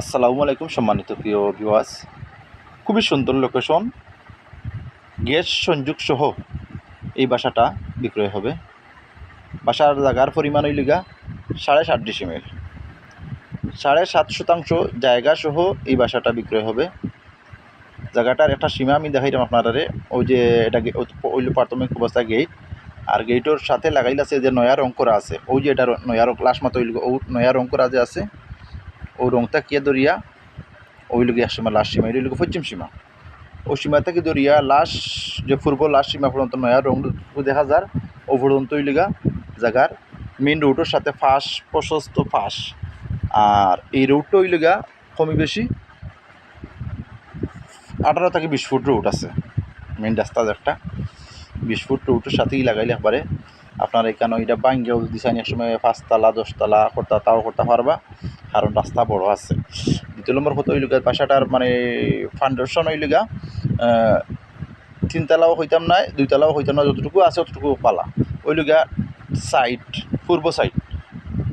আসসালামু আলাইকুম, সম্মানিত প্রিয় ভিওয়াস খুবই সুন্দর লোকেশন গ্যাস সংযোগ সহ এই বাসাটা বিক্রয় হবে। বাসার জায়গার পরিমাণ হইলিগা সাড়ে সাত ডিসিমেল সাড়ে সাত শতাংশ জায়গা সহ এই বাসাটা বিক্রয় হবে। জায়গাটার একটা সীমা আমি দেখাইলাম আপনারা ওই যে এটা ওই প্রাথমিক অবস্থা গেট। আর গেটের সাথে লাগাইল আছে যে নয়া রং করা আছে। ওই যে এটা নয়া রং লাস্ট মাত্র ওই নয়া রং করা যে আছে। ও রংটা কে দরিয়া? ওই লোক একসময় লাস্ট সীমা এটা পশ্চিম সীমা। ও সীমা থেকে দরিয়া? লাস্ট যে পূর্ব লাস্ট সীমা পর্যন্ত নয়া, রং দেখা যার। ও পর্যন্ত ওই লিগা জায়গার মেন রোডের সাথে ফাঁস, প্রশস্ত ফাঁস। আর এই রোডটা ওই লিগা কমই বেশি আঠারো থেকে বিশ ফুট রোড আছে। মেন রাস্তা একটা বিশ ফুট রোডের সাথেই লাগাইলে একবারে। আপনার এখানে এটা বাঙ্গেও দিশানি এক সময় পাঁচতলা, দশতলা করতে, তাও করতে পারবা। কারণ রাস্তা বড় আছে। দ্বিতীয় নম্বর কথা ওইলগা বাসাটার মানে ফাউন্ডেশন ওইলগা তিনতলাও হইতাম নাই, দুইতলাও হইতাম না যতটুকু আছে ততটুকু পালা। ওইলগা সাইড পূর্ব সাইড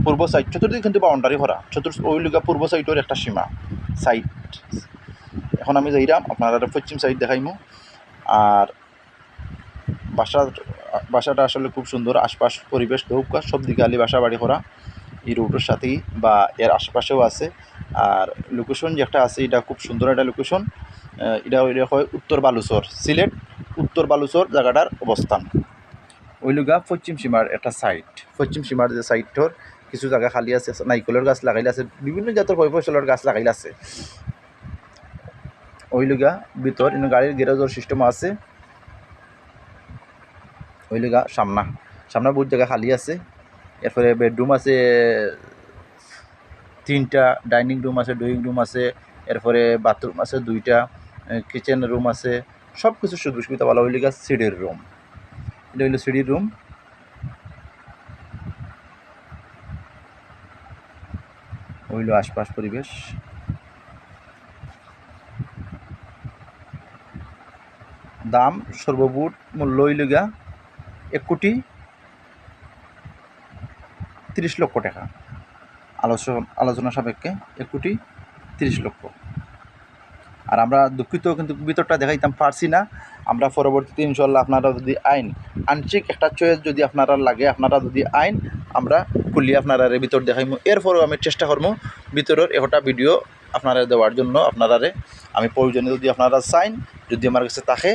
পূর্ব সাইড চতুর্দিকে কিন্তু বাউন্ডারি ভরা। চতুর ওইলগা পূর্ব সাইডের একটা সীমা সাইড এখন আমি যাইরাম, আপনারা পশ্চিম সাইড দেখাইমু। আর বাসার, বাসাটা আসলে খুব সুন্দর, আশপাশ, পরিবেশ দৌকা সব দিকে আলি বাসা বাড়ি করা এই রোডের সাথেই বা এর আশেপাশেও আছে। আর লোকেশন যে একটা আছে, এটা খুব সুন্দর একটা লোকেশন এটা ওইটা হয় উত্তর বালুচর, সিলেট, উত্তর বালুচর জায়গাটার অবস্থান। ওই লুগা পশ্চিম সীমার একটা সাইড পশ্চিম সীমার যে সাইডটোর কিছু জায়গা খালি আছে নাইকলের গাছ লাগাইলে আছে, বিভিন্ন জাতের ফসলের গাছ লাগাইলে আছে। ওই লুগা ভিতর ইনো গাড়ির গ্যারেজের সিস্টেম আছে। ওই লুগা সামনা। সামনা বহুত জায়গা খালি আছে। এরপরে বেডরুম আছে, তিনটা ডাইনিং রুম আছে ড্রয়িং রুম আছে, এরপরে বাথরুম আছে দুইটা কিচেন রুম আছে সব কিছু সুযোগ সুবিধা ভালো হইলে গা সিঁড়ির রুম এটা হইল সিডির রুম হইল আশপাশ পরিবেশ। দাম সর্বমোট মূল্য হইল এক কোটি তিরিশ লক্ষ টাকা। আলোচনা আলোচনা সাপেক্ষে এক কোটি তিরিশ লক্ষ। আর আমরা দুঃখিত, কিন্তু ভিতরটা দেখাইতাম পারছি না। আমরা পরবর্তীতে ইনশাল্লাহ আপনারা যদি আইন, আংশিক একটা চয়েস যদি আপনারা লাগে, আপনারা যদি আইন, আমরা খুলিয়ে আপনারা ভিতর দেখাইমু। এরপরেও আমি চেষ্টা করব ভিতরের একটা ভিডিও আপনারা দেওয়ার জন্য, আপনারারে আমি প্রয়োজনে যদি আপনারা চাইন যদি আমার কাছে থাকে,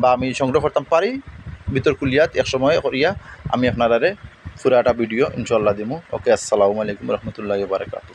বা আমি সংগ্রহ করতাম পারি, ভিতর কুলিয়াত এক সময় করিয়া আমি আপনারারে পুরাটা ভিডিও ইনশাল্লাহ দিমু। ওকে আসসালামু আলাইকুম রহমতুল্লাহ বারকাতু